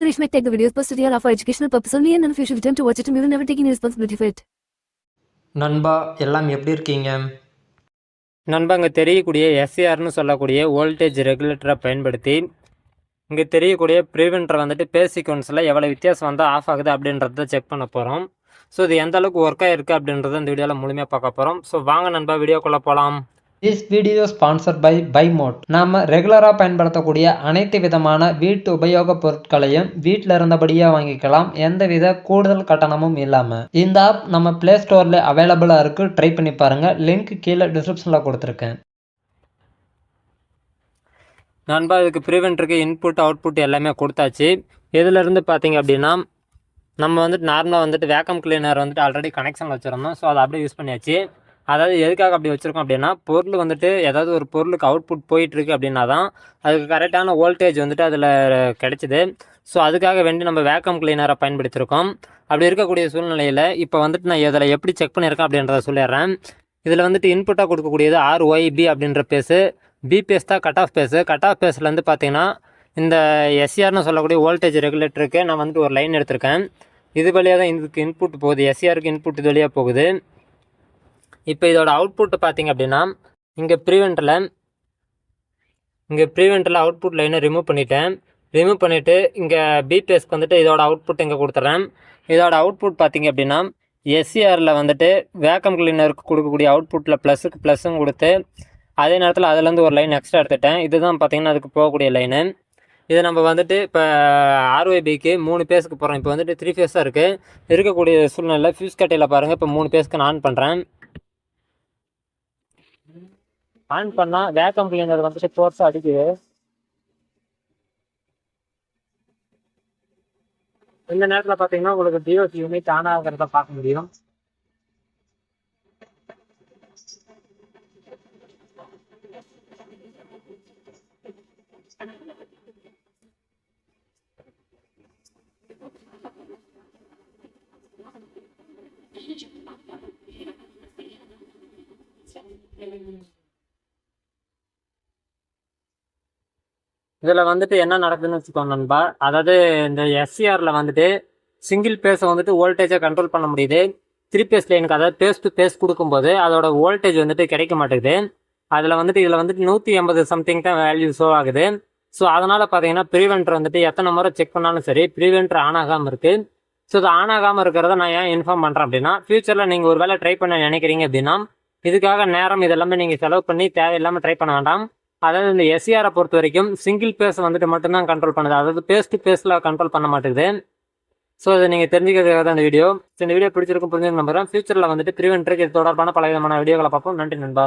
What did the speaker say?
Rish might take the videos posted here are for educational purpose only and of you should attempt to watch it. And we will never take any responsibility for it. நண்பா எல்லாம் எப்படி இருக்கீங்க? நண்பா இங்கே தெரியக்கூடிய எஸ்சிஆர்னு சொல்லக்கூடிய voltage ரெகுலேட்டரை பயன்படுத்தி இங்கே தெரியக்கூடிய ப்ரீவென்டர் வந்துட்டு பே சீக்வன்ஸில் எவ்வளோ வித்தியாசம் வந்தால் ஆஃப் ஆகுது அப்படின்றத செக் பண்ண போகிறோம் ஸோ இது எந்த அளவுக்கு ஒர்க் ஆகிருக்கு அப்படின்றத இந்த வீடியோவில் முழுமையாக பார்க்க போகிறோம் ஸோ வாங்க நண்பா வீடியோக்குள்ளே போகலாம் திஸ் வீடியோ ஸ்பான்சர் பை பைமோட் நாம் ரெகுலராக பயன்படுத்தக்கூடிய அனைத்து விதமான வீட்டு உபயோகப் பொருட்களையும் வீட்டில் இருந்தபடியே வாங்கிக்கலாம். எந்தவித கூடுதல் கட்டணமும் இல்லாமல் இந்த ஆப் நம்ம ப்ளே ஸ்டோரில் அவைலபிளாக இருக்கு. ட்ரை பண்ணி பாருங்கள் லிங்க் கீழே டிஸ்கிரிப்ஷனில் கொடுத்துருக்கேன். நண்பா இதுக்கு ப்ரிவென்ட்ருக்கு இன்புட் அவுட்புட் எல்லாமே கொடுத்தாச்சு. இதிலிருந்து பார்த்தீங்க அப்படின்னா நம்ம வந்துட்டு நார்மலாக வந்துட்டு வேக்கம் கிளீனர் வந்துட்டு ஆல்ரெடி கனெக்ஷன் வச்சுருந்தோம். ஸோ அதை அப்படியே யூஸ் பண்ணியாச்சு. அதாவது எதுக்காக அப்படி வச்சுருக்கோம் அப்படின்னா பொருள் வந்துட்டு ஏதாவது ஒரு பொருளுக்கு அவுட்புட் போயிட்டுருக்கு அப்படின்னா தான் அதுக்கு கரெக்டான வோல்டேஜ் வந்துட்டு அதில் கிடைச்சிது. ஸோ அதுக்காக வேண்டி நம்ம வேக்கம் கிளீனரை பயன்படுத்தியிருக்கோம் அப்படி இருக்கக்கூடிய சூழ்நிலையில் இப்போ வந்துட்டு நான் இதில் எப்படி செக் பண்ணியிருக்கேன் அப்படின்றத சொல்லிடுறேன். இதில் வந்துட்டு இன்புட்டாக கொடுக்கக்கூடியது ஆர்ஒய்பி அப்படின்ற பேஸு பிபிஎஸ் தான் cut off base cut off பேஸ்லேருந்து பார்த்தீங்கன்னா இந்த எஸ்சிஆர்னு சொல்லக்கூடிய வோல்டேஜ் ரெகுலேட்டருக்கு நான் வந்துட்டு ஒரு லைன் எடுத்திருக்கேன். இது வழியாக தான் இதுக்கு இன்புட் போகுது. எஸ்சிஆருக்கு இன்புட் இது வழியாக போகுது. இப்போ இதோட அவுட்புட் பார்த்தீங்க அப்படின்னா இங்கே ப்ரீவெண்ட்டில் இங்கே ப்ரீவெண்ட்டில் அவுட்புட் லைனை ரிமூவ் பண்ணிட்டேன். ரிமூவ் பண்ணிவிட்டு இங்கே பிபிஎஸ்க்கு வந்துட்டு இதோட அவுட்புட் இங்கே கொடுத்துட்றேன் இதோட அவுட்புட் பார்த்தீங்க அப்படின்னா எஸ்சிஆரில் வந்துட்டு வேக்கம் கிளீனருக்கு கொடுக்கக்கூடிய அவுட்புட்டில் ப்ளஸுக்கு ப்ளஸ்ஸும் கொடுத்து அதே நேரத்தில் அதுலேருந்து ஒரு லைன் எக்ஸ்ட்ரா எடுத்துட்டேன். இதுதான் பார்த்தீங்கன்னா அதுக்கு போகக்கூடிய லைனு இது நம்ம வந்துட்டு இப்போ ஆர்ஒய்பிக்கு மூணு பேஸுக்கு போகிறோம் இப்போ வந்துட்டு த்ரீ ஃபேஸாக இருக்குது இருக்கக்கூடிய சூழ்நிலை ஃபியூஸ் கட்டையில் பாருங்கள் இப்போ மூணு பேஸுக்கு நான் ஆன் பண்ணுறேன் ஆன் பண்ணால் வேக்கம் கிளீனர் வந்துட்டு ஃபோர்ஸாக அடிக்குது. இந்த நேரத்தில் பார்த்தீங்கன்னா உங்களுக்கு டிஓசி யூனிட் ஆன் ஆகிறத பார்க்க முடியும். இதில் வந்துட்டு என்ன நடக்குதுன்னு வச்சுக்கோங்க நண்பா. அதாவது இந்த எஸ்சிஆரில் வந்துட்டு சிங்கிள் பேஸை வந்துட்டு வோல்டேஜை கண்ட்ரோல் பண்ண முடியுது. த்ரீ பேஸ் லைனுக்கு அதாவது பேஸ் டு பேஸ் கொடுக்கும்போது அதோட வோல்டேஜ் வந்துட்டு கிடைக்க மாட்டேங்குது. அதில் வந்துட்டு இதில் வந்துட்டு நூற்றி எண்பது சம்திங் தான் வேல்யூ ஷோ ஆகுது. ஸோ அதனால் பார்த்தீங்கன்னா ப்ரீவென்டர் வந்துட்டு எத்தனை முறை செக் பண்ணாலும் சரி ப்ரீவென்டர் ஆன் ஆகாமல் இருக்குது ஸோ இது ஆன் ஆகாமல் இருக்கிறத நான் ஏன் இன்ஃபார்ம் பண்ணுறேன் அப்படின்னா ஃப்யூச்சரில் நீங்கள் ஒரு வேளை ட்ரை பண்ண நினைக்கிறீங்க அப்படின்னா இதுக்காக நேரம் இதெல்லாமே நீங்கள் செலவு பண்ணி தேவையில்லாமல் ட்ரை பண்ண வேண்டாம். அதாவது இந்த எஸ்சிஆரை பொறுத்த வரைக்கும் சிங்கிள் பேஸ் வந்துட்டு மட்டும்தான் கண்ட்ரோல் பண்ணுது. அதாவது பேஸ் டு பேஸில் கண்ட்ரோல் பண்ண மாட்டேங்குது. ஸோ இதை நீங்கள் தெரிஞ்சுக்கிறதுக்காக தான் இந்த வீடியோ இந்த வீடியோ பிடிச்சிருக்கும் புரிஞ்சுக்க நம்புறேன். ஃபியூச்சரில் வந்துட்டு ப்ரிவென்ட்ருக்கு இது தொடர்பான பல விதமான வீடியோக்களை பார்ப்போம். நன்றி நண்பா.